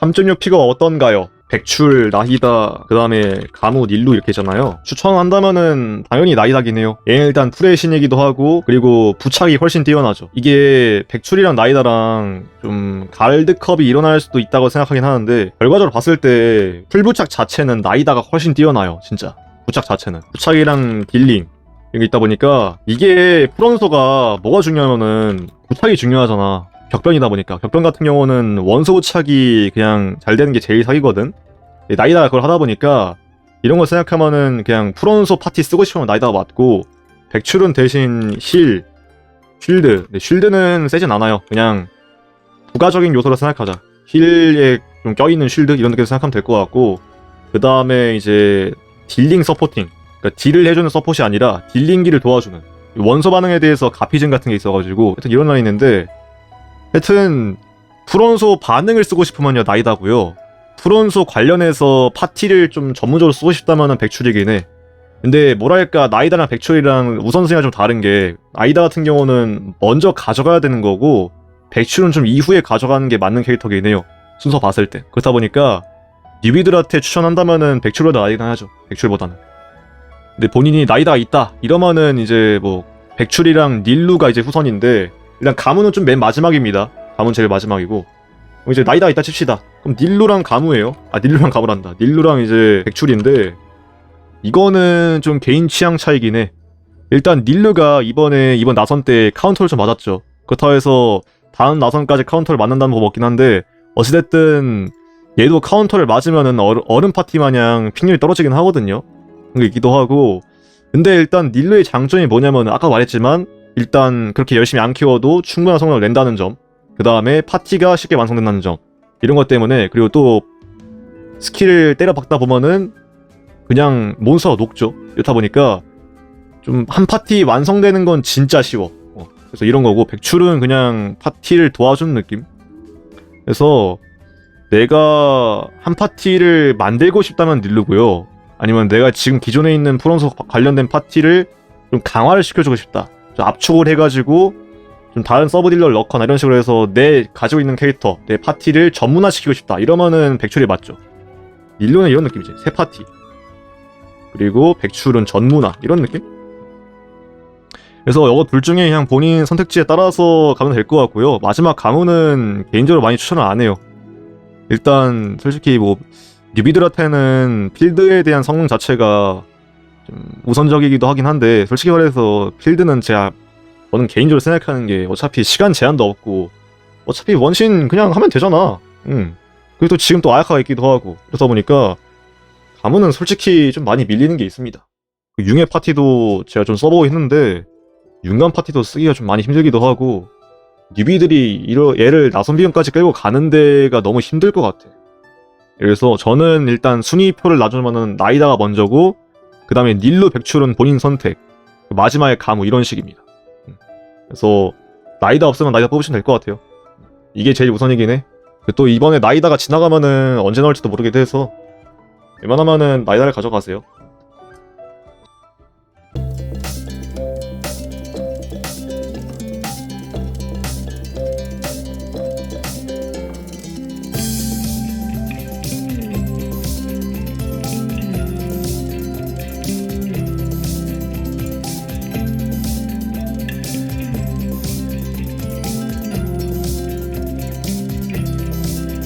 3.6 픽업 어떤가요? 백출, 나히다, 그 다음에 가무, 닐루 이렇게 있잖아요. 추천한다면은 당연히 나히다긴 해요. 얘는 일단 풀의 신이기도 하고 그리고 부착이 훨씬 뛰어나죠. 이게 백출이랑 나히다랑 좀 갈드컵이 일어날 수도 있다고 생각하긴 하는데 결과적으로 봤을 때 풀부착 자체는 나히다가 훨씬 뛰어나요. 진짜. 부착 자체는. 부착이랑 딜링 이게 있다 보니까 이게 프론소가 뭐가 중요하면은 부착이 중요하잖아. 격변이다 보니까 격변 같은 경우는 원소 부착이 그냥 잘 되는 게 제일 사기거든. 나이다가 그걸 하다 보니까 이런 거 생각하면은 그냥 프론소 파티 쓰고 싶으면 나이다가 맞고 백출은 대신 힐, 쉴드. 쉴드는 세진 않아요. 그냥 부가적인 요소로 생각하자. 힐에 좀 껴있는 쉴드 이런 느낌 생각하면 될 것 같고 그 다음에 이제 딜링 서포팅. 그러니까 딜을 해주는 서폿이 아니라 딜링기를 도와주는 원소 반응에 대해서 가피증 같은 게 있어가지고 하여튼 이런 라 있는데 하여튼 프론소 반응을 쓰고 싶으면요 나이다고요. 프론소 관련해서 파티를 좀 전문적으로 쓰고 싶다면은 백출이긴 해. 근데 뭐랄까 나이다랑 백출이랑 우선순위가 좀 다른 게 나이다 같은 경우는 먼저 가져가야 되는 거고 백출은 좀 이후에 가져가는 게 맞는 캐릭터긴 해요. 순서 봤을 때. 그렇다 보니까 뉴비들한테 추천한다면은 백출보다 나이다 하죠. 백출보다는. 근데 본인이 나이다가 있다. 이러면은 이제 뭐 백출이랑 닐루가 이제 후선인데 일단 가무는 좀맨 마지막입니다. 가무는 제일 마지막이고. 이제 나이다가 있다 칩시다. 그럼 닐루랑 가무예요? 아 닐루랑 가무란다. 닐루랑 이제 백출인데 이거는 좀 개인 취향 차이긴 해. 일단 닐루가 이번에 이번 나선 때 카운터를 좀 맞았죠. 그렇다고 해서 다음 나선까지 카운터를 맞는다는 법 없긴 한데 어찌됐든 얘도 카운터를 맞으면은 얼- 얼음 파티 마냥 픽률이 떨어지긴 하거든요. 그런 게 있기도 하고. 근데 일단 닐루의 장점이 뭐냐면 아까 말했지만 일단 그렇게 열심히 안 키워도 충분한 성능을 낸다는 점. 그 다음에 파티가 쉽게 완성된다는 점. 이런 것 때문에 그리고 또 스킬을 때려 박다 보면은 그냥 몬스터가 녹죠. 이렇다 보니까 좀 한 파티 완성되는 건 진짜 쉬워. 어, 그래서 이런 거고 백출은 그냥 파티를 도와주는 느낌. 그래서 내가 한 파티를 만들고 싶다면 닐루고요. 아니면 내가 지금 기존에 있는 프론소 관련된 파티를 좀 강화를 시켜주고 싶다. 좀 압축을 해가지고 좀 다른 서브 딜러를 넣거나 이런 식으로 해서 내 가지고 있는 캐릭터, 내 파티를 전문화시키고 싶다. 이러면은 백출이 맞죠. 일로는 이런 느낌이지. 새 파티. 그리고 백출은 전문화. 이런 느낌? 그래서 이거 둘 중에 그냥 본인 선택지에 따라서 가면 될 것 같고요. 마지막 가문은 개인적으로 많이 추천을 안 해요. 일단 솔직히 뭐 뉴비들한테는 필드에 대한 성능 자체가 좀 우선적이기도 하긴 한데 솔직히 말해서 필드는 제가 저는 개인적으로 생각하는 게 어차피 시간 제한도 없고 어차피 원신 그냥 하면 되잖아. 응. 그리고 또 지금 또 아야카가 있기도 하고 그러다 보니까 가문은 솔직히 좀 많이 밀리는 게 있습니다. 그 융의 파티도 제가 좀 써보고 했는데 융간 파티도 쓰기가 좀 많이 힘들기도 하고 뉴비들이 이러 얘를 나선 비용까지 끌고 가는 데가 너무 힘들 것 같아. 그래서 저는 일단 순위표를 놔주면은 나이다가 먼저고 그 다음에 닐루 백출은 본인 선택 마지막에 가무 이런 식입니다. 음. 그래서 나이다 없으면 나이다 뽑으시면 될 것 같아요. 이게 제일 우선이긴 해. 그또 이번에 나이다가 지나가면은 언제 나올지도 모르게 돼서 웬만하면은 나이다를 가져가세요.